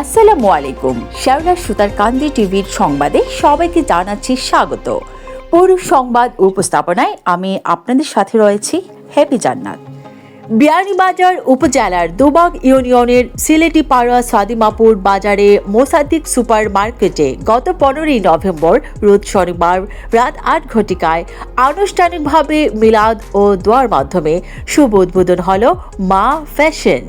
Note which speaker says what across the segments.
Speaker 1: আসসালামু আলাইকুম। শেওলা সুতার কান্দি টিভির সংবাদে সবাইকে জানাচ্ছি স্বাগত। পুরো সংবাদ উপস্থাপনায় আমি আপনাদের সাথে রয়েছি হ্যাপি জান্নাত। বিয়ানীবাজার উপজেলার দুবাগ ইউনিয়নের সিলেটি পাড়া সাদিমাপুর বাজারে মোসাদ্দিক সুপার মার্কেটে গত পনেরোই নভেম্বর, রোজ শনিবার রাত আট ঘটিকায় আনুষ্ঠানিকভাবে মিলাদ ও দোয়ার মাধ্যমে শুভ উদ্বোধন হল মা ফ্যাশন।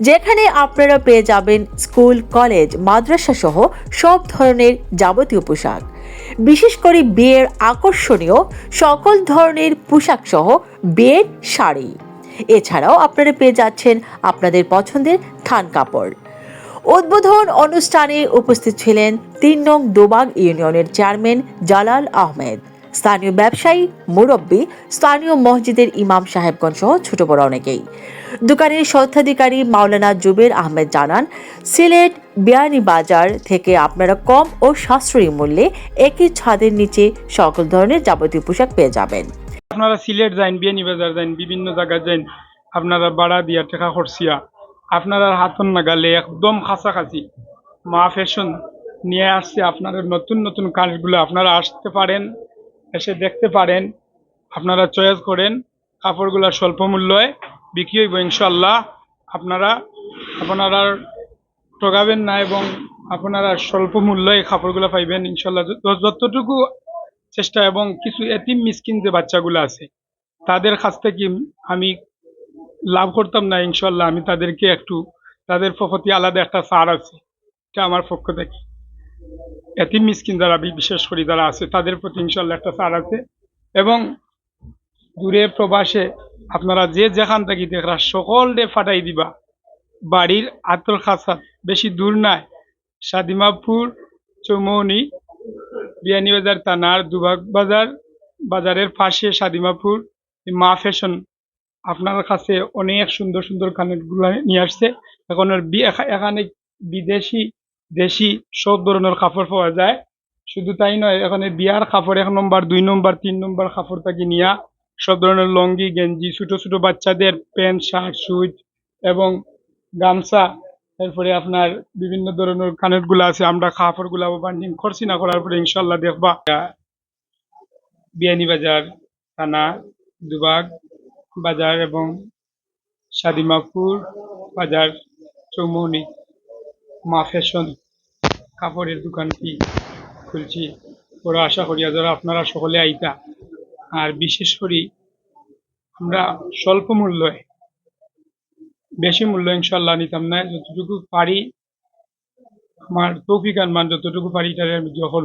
Speaker 1: যেখানে আপনারা পেয়ে যাবেন স্কুল, কলেজ, মাদ্রাসা সহ সব ধরনের যাবতীয় পোশাক। বিশেষ করে বিয়ের আকর্ষণীয় সকল ধরনের পোশাক সহ বিয়ের শাড়ি। এছাড়াও আপনারা পেয়ে যাচ্ছেন আপনাদের পছন্দের থান কাপড়। উদ্বোধন অনুষ্ঠানে উপস্থিত ছিলেন তিন নং দোবাগ ইউনিয়নের চেয়ারম্যান জালাল আহমেদ। স্থানীয় ব্যবসায়ী, মুরব্বী, স্থানীয় মসজিদের ইমাম সাহেবগঞ্জ সহ ছোট বড় অনেকেই। দোকানের স্বত্বাধিকারী মাওলানা জুবের আহমেদ জানান, সিলেট বিয়ানি বাজার থেকে আপনারা কম ও সাশ্রয়ী মূল্যে একই ছাদের নিচে সকল ধরনের যাবতীয় পোশাক পেয়ে যাবেন।
Speaker 2: আপনারা সিলেট যাইন বিয়ানীবাজার যাইন, বিভিন্ন জায়গায় যাইন, আপনারা বাড়া দিয়া টেকা খরচিয়া, আপনারা হাতন নাগালে একদম কাছাকাছি মা ফ্যাশন নিয়ে আসছে আপনাদের নতুন নতুন কাজগুলো আপনারা আসতে পারেন। এসে দেখতে পারেন, আপনারা চয়েস করেন কাপড়গুলো স্বল্প মূল্যে বিক্রি হইব ইনশাল্লাহ আপনারা আপনারা ঠগাবেন না এবং আপনারা স্বল্প মূল্যে এই কাপড়গুলো পাইবেন ইনশাল্লাহ যতটুকু চেষ্টা এবং কিছু এতিম মিসকিন যে বাচ্চাগুলো আছে, তাদের কাছ থেকে আমি লাভ করতাম না ইনশাল্লাহ আমি তাদেরকে একটু, তাদের প্রতি আলাদা একটা ছাড় আছে, এটা আমার পক্ষ থেকে। এতিম মিসকিন যারা বিশেষ করে যারা আছে, তাদের প্রতি ইনশাল্লাহ একটা ছাড় আছে। এবং দূরে প্রবাসে আপনারা যে যেখান থেকে দেখরা, সকলে ফাটাই দিবা। বাড়ির আতর খাসাত, বেশি দূর নাই। সাদিমাপুর চৌমনি বিয়ানীবাজার থানার দুবাগ বাজার, বাজারের পাশে সাদিমাপুর মা ফ্যাশন আপনার কাছে অনেক সুন্দর সুন্দর কানেরগুলো নিয়ে আসছে। এখন এখানে বিদেশি দেশি সব ধরনের কাপড় পাওয়া যায়। শুধু তাই নয়, এখানে বিয়ার কাপড় এক নম্বর, দুই নম্বর, তিন নম্বর কাপড় থাকি নিয়া সব ধরনের লঙ্গি, গেঞ্জি, ছোট ছোট বাচ্চাদের প্যান্ট, শার্ট, সুইট এবং গামছা, এরপরে আপনার বিভিন্ন ধরনের কানেরগুলা আছে, আমরা কাপড়গুলা বান্ডিং করছি না, করার পরে ইনশাল্লাহ দেখবা। বিয়ানীবাজার থানা, দুবাগ, বাজার এবং সাদিমাপুর বাজার চৌমনি মা ফ্যাশন কাপড়ের দোকানটি খুলছি। বড় আশা করি যারা আপনারা সকলে আইতা। আর বিশেষ করি আমরা স্বল্প মূল্যে, বেশি মূল্য ইনশাল্লাহ নিতাম না, যতটুকু পারি, আমার তৌফিক মান যতটুকু পারি এটারে আমি যখন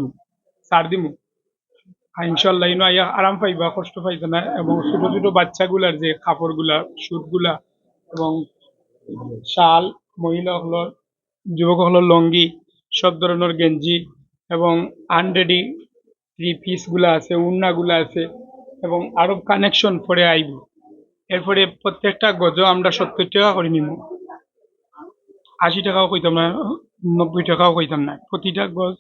Speaker 2: ছাড় দিমু। আর ইনশাল্লাহ ইনো আইয়া আরাম পাইবা, কষ্ট পাইতা না। এবং ছোট ছোট বাচ্চাগুলার যে কাপড়গুলা সুটগুলা এবং শাল মহিলাসকলৰ যুৱকসকলৰ লংগি সব ধরনের গেঞ্জি এবং আনরেডি থ্রি পিসগুলা আছে উন্নাগুলা আছে এবং আরও কানেকশন পরে আইব। এরপরে প্রত্যেকটা গজ আমরা সত্তর টাকা করে নিব। আশি টাকাও কইতাম না, নব্বই টাকাও কইতাম না। প্রতিটা গজ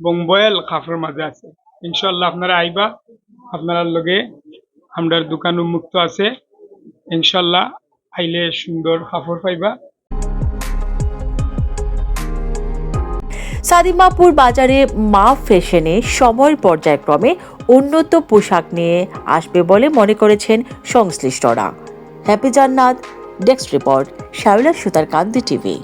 Speaker 2: এবং বয়েল কাপড়ের মাঝে আছে। ইনশাল্লাহ আপনারা আইবা, আপনার লগে আমরার দোকান উন্মুক্ত আছে। ইনশাল্লাহ আইলে সুন্দর কাপড় পাইবা।
Speaker 1: সাদিমাপুর বাজারে মা ফ্যাশনে সময়ের পর্যায়ক্রমে উন্নত পোশাক নিয়ে আসবে বলে মনে করেছেন সংশ্লিষ্টরা। হ্যাপি জান্নাত, ডেস্ক রিপোর্ট, শ্যাওলা সুতার কান্দি টিভি।